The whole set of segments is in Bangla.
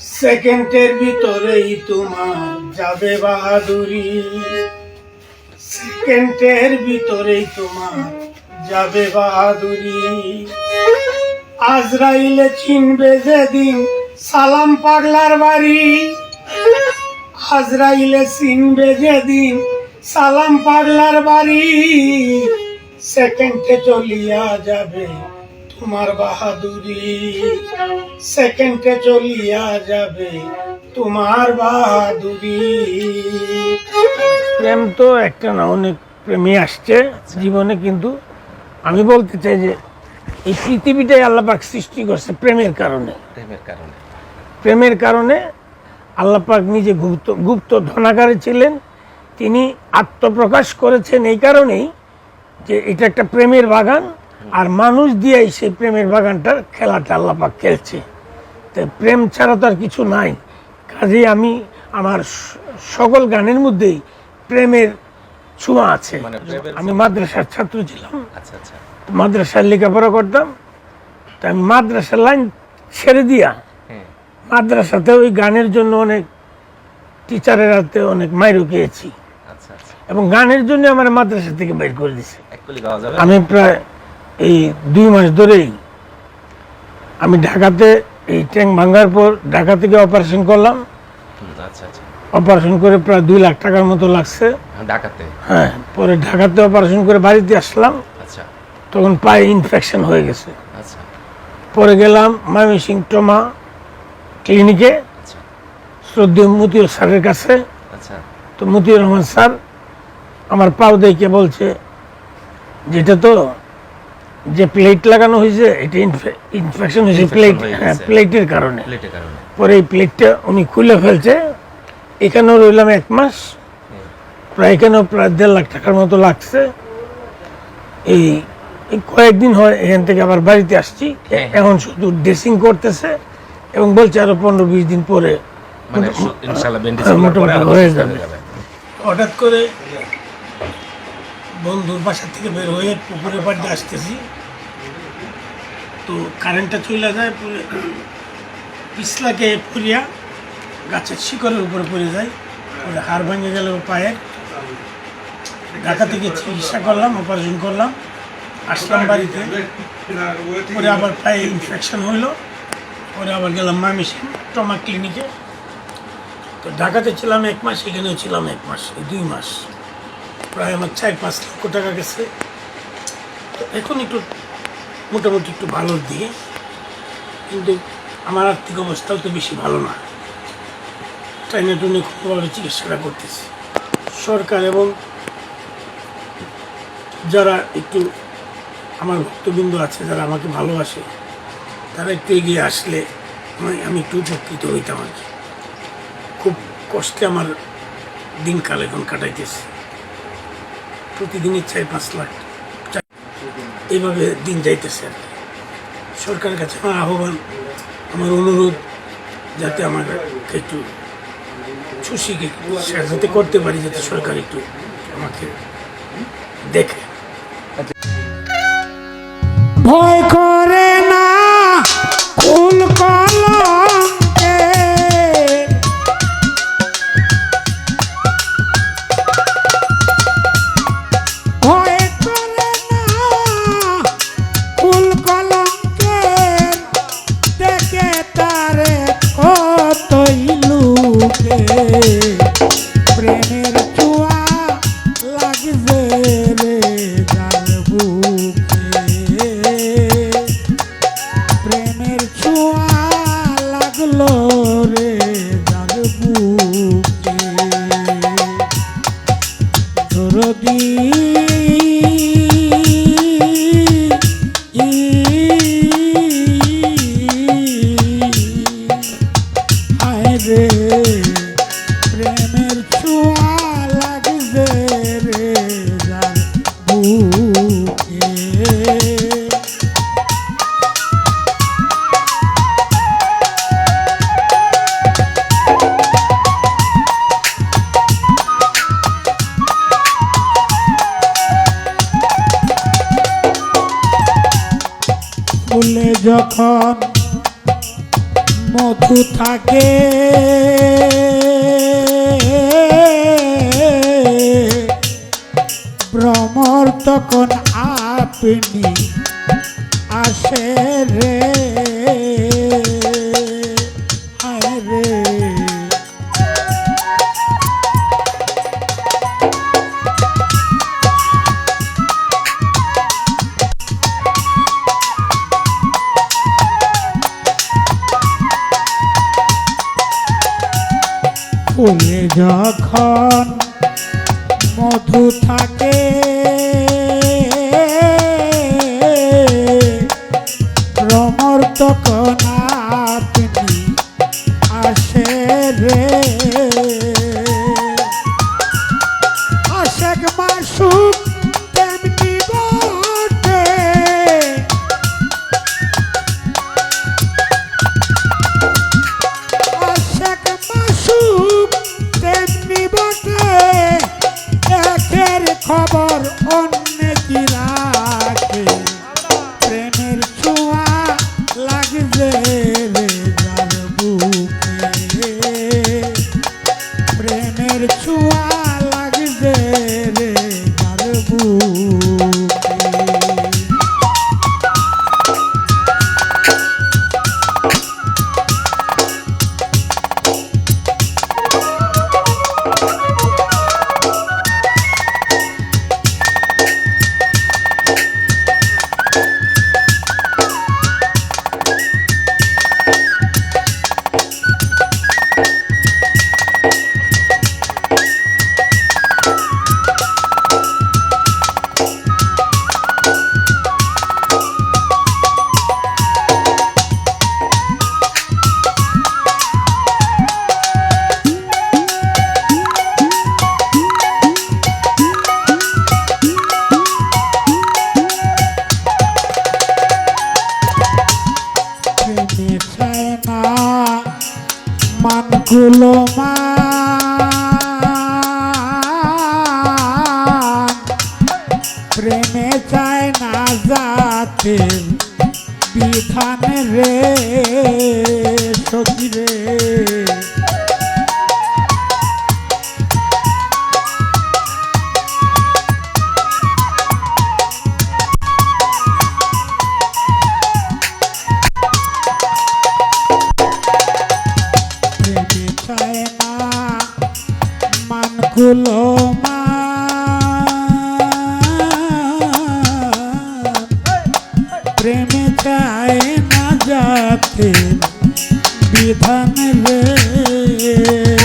সেকেন্ডের ভিতরেই তোমার যাবে বাহাদুরি। সেকেন্ডের ভিতরেই তোমার যাবে বাহাদুরি। আজরাইলে চিনবে যেদিন সালাম পাগলার বাড়ি। আজরাইলে চিনবে যেদিন সালাম পাগলার বাড়ি। সেকেন্ডে চলিয়া যাবে তোমার বাহাদুরি। সেকেন্ডে চলিয়া যাবে তোমার বাহাদুরি। প্রেম তো একটা না অনেক প্রেমী আসছে জীবনে কিন্তু আমি বলতে চাই যে এই পৃথিবীটাই আল্লাপাক সৃষ্টি করছে প্রেমের কারণে। প্রেমের কারণে। প্রেমের কারণে আল্লাপাক নিজে গুপ্ত গুপ্ত ধনাগারে ছিলেন। তিনি আত্মপ্রকাশ করেছেন এই কারণেই যে এটা একটা প্রেমের বাগান। আর মানুষ দিয়েই সেই প্রেমের বাগানটার খেলাটা আল্লাপাক খেলছে। তো প্রেম ছাড়া তো আর কিছু নাই। কাজেই আমি আমার সকল গানের মধ্যেই প্রেমের ছোঁয়া আছে। মানে আমি মাদ্রাসার ছাত্র ছিলাম। আচ্ছা আচ্ছা। মাদ্রাসার লেখাপড়া করতাম। তা আমি মাদ্রাসার লাইন ছেড়ে দিয়া মাদ্রাসাতে ওই গানের জন্য অনেক টিচারের হাতে অনেক মাইরও খেয়েছি। আচ্ছা এবং গানের জন্য আমার মাদ্রাসা থেকে বের করে দিছে। আমি প্রায় এই দুই মাস ধরেই আমি ঢাকাতে এই ট্যাঙ্ক ভাঙার পর ঢাকা থেকে অপারেশন করলাম। আচ্ছা আচ্ছা। অপারেশন করে প্রায় দুই লাখ টাকার মতো লাগছে। ঢাকাতে? হ্যাঁ পরে ঢাকাতে অপারেশন করে বাড়িতে আসলাম। আচ্ছা। তখন পায়ে ইনফেকশন হয়ে গেছে। আচ্ছা। পরে গেলাম ময়মনসিং টমা ক্লিনিকে। আচ্ছা। শ্রদ্ধেয় মতিউর স্যারের কাছে। আচ্ছা। তো মতিউর রহমান স্যার আমার পাও দেখে বলছে যেটা তো যে প্লেট লাগানো হয়েছে এটা ইনফেকশন হয়েছে প্লেট হ্যাঁ। প্লেটের কারণে। প্লেটের কারণে। পরে এই প্লেটটা উনি খুলে ফেলছে। এখানেও রইলাম এক মাস। প্রায় এখানেও প্রায় দেড় লাখ টাকার মতো লাগছে। এই কয়েকদিন হয় এখান থেকে আবার বাড়িতে আসছি। হ্যাঁ। এখন শুধু ড্রেসিং করতেছে এবং বলছে আরও পনেরো বিশ দিন পরে মানে হ্যাঁ, মোটামুটি হয়ে যাবে। হঠাৎ করে বন্ধুর বাসা থেকে বের হয়ে পুকুরের পাড়ে আসতেছি। তো কারেন্টটা চলে যায় পিছলাকে পুরিয়া গাছের শিকড়ের উপরে পড়ে যায়, পরে হাড় ভেঙে গেল পায়ের। ঢাকা থেকে চিকিৎসা করলাম অপারেশন করলাম, আসলাম বাড়িতে। পরে আবার পায়ে ইনফেকশন হইল, পরে আবার গেলাম মামিসিং টমা ক্লিনিকে তো ঢাকাতে ছিলাম এক মাস, এখানেও ছিলাম এক মাস দুই মাস। প্রায় আমার চার পাঁচ লক্ষ টাকা গেছে। তো এখন একটু মোটামুটি একটু ভালোর দিকে কিন্তু আমার আর্থিক অবস্থাও তো বেশি ভালো না। ট্রেনে টুনে খুবভাবে চিকিৎসাটা করতেছি। সরকার এবং যারা একটু আমার ভক্তবৃন্দ আছে, যারা আমাকে ভালোবাসে, তারা একটু এগিয়ে আসলে আমি- একটু উপকৃত হইতাম আর কি। খুব কষ্টে আমার দিনকাল এখন কাটাইতেছে। প্রতিদিনই চার পাঁচ লাখ এইভাবে দিন যাইতেছে আর সরকারের কাছে আমার আহ্বান, আমার অনুরোধ, যাতে আমার একটু সুশিকে যাতে করতে পারি, যাতে সরকার একটু আমাকে দেখে। ভয় কতই লুকে প্রেমের চুয়া লাগবে রে যার বুকে। প্রেমের ছোঁয়া যখন মধু থাকে ভ্রমর তখন আপনি আসে রে। তুমি যখন মধু থাকে 돼. সুলমা প্রেমে চায় না জাতির বিধান রে। তুলো প্রেম চায় না যাতে বিধান রে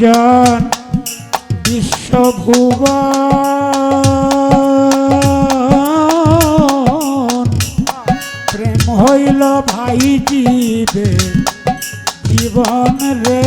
সৃজন বিশ্বভুব প্রেম হইল ভাই জীবে জীবন রে।